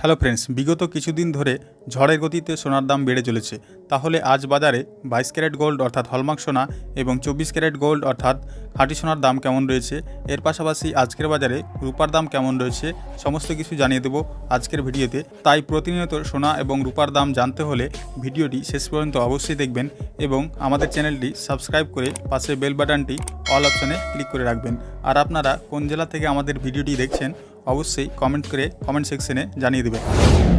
Hello friends, বিগত কিছুদিন ধরে ঝড়ের গতিতে সোনার দাম বেড়ে চলেছে। তাহলে আজ বাজারে বাইশ ক্যারেট গোল্ড অর্থাৎ হলমার্ক সোনা এবং চব্বিশ ক্যারেট গোল্ড অর্থাৎ খাঁটি সোনার দাম কেমন রয়েছে? এর পাশাপাশি আজকের বাজারে রূপার দাম কেমন রয়েছে সমস্ত কিছু জানিয়ে দেবো আজকের ভিডিওতে। তাই প্রতিনিয়ত সোনা এবং রূপার দাম জানতে হলে ভিডিওটি শেষ পর্যন্ত অবশ্যই দেখবেন এবং আমাদের চ্যানেলটি সাবস্ক্রাইব করে পাশে বেল বাটনটি অল অপশনে ক্লিক করে রাখবেন। আর আপনারা কোন জেলা থেকে আমাদের ভিডিওটি দেখছেন অবশ্যই কমেন্ট করে কমেন্ট সেকশনে জানিয়ে দেবে।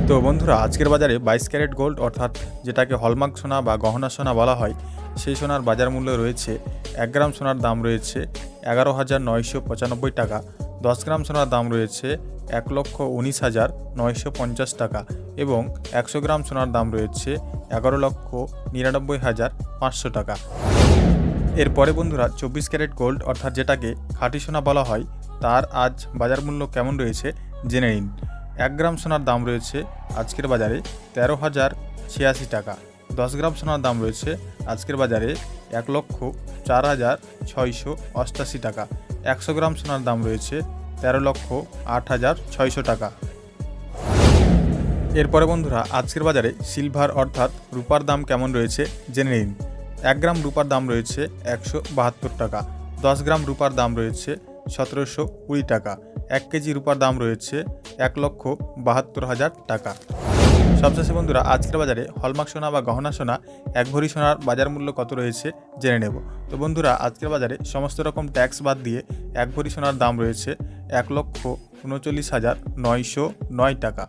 তো বন্ধুরা, আজকের বাজারে বাইশ ক্যারেট গোল্ড অর্থাৎ যেটাকে হলমার্ক সোনা বা গহনা সোনা বলা হয়, সেই সোনার বাজার মূল্য রয়েছে এক গ্রাম সোনার দাম রয়েছে এগারো হাজার নয়শো পঁচানব্বই টাকা, দশ গ্রাম সোনার দাম রয়েছে এক লক্ষ উনিশ হাজার নয়শো পঞ্চাশ টাকা এবং একশো গ্রাম সোনার দাম রয়েছে এগারো লক্ষ নিরানব্বই হাজার পাঁচশো টাকা। এরপরে বন্ধুরা, চব্বিশ ক্যারেট গোল্ড, অর্থাৎ যেটাকে খাঁটি সোনা বলা হয়, তার আজ বাজার মূল্য কেমন রয়েছে জেনে নিন। এক গ্রাম সোনার দাম রয়েছে আজকের বাজারে তেরো হাজার ছিয়াশি টাকা। দশ গ্রাম সোনার দাম রয়েছে আজকের বাজারে এক লক্ষ চার হাজার ছয়শো অষ্টাশি টাকা। একশো গ্রাম সোনার দাম রয়েছে তেরো লক্ষ আট হাজার ছয়শো টাকা। এরপরে বন্ধুরা, আজকের বাজারে সিলভার, অর্থাৎ রূপার দাম কেমন রয়েছে জেনে নিন। এক গ্রাম রূপার দাম রয়েছে একশো বাহাত্তর টাকা, দশ গ্রাম রূপার দাম রয়েছে সতেরোশো কুড়ি টাকা, এক কেজি রূপার দাম রয়েছে এক লক্ষ বাহাত্তর হাজার টাকা। সবশেষে বন্ধুরা, আজকের বাজারে হলমার্ক সোনা বা গহনা সোনা, এক ভরি সোনার বাজার মূল্য কত রয়েছে জেনে নেব। তো বন্ধুরা, আজকের বাজারে সমস্ত রকম ট্যাক্স বাদ দিয়ে এক ভরি সোনার দাম রয়েছে এক লক্ষ উনচল্লিশ হাজার নয়শো নয় টাকা।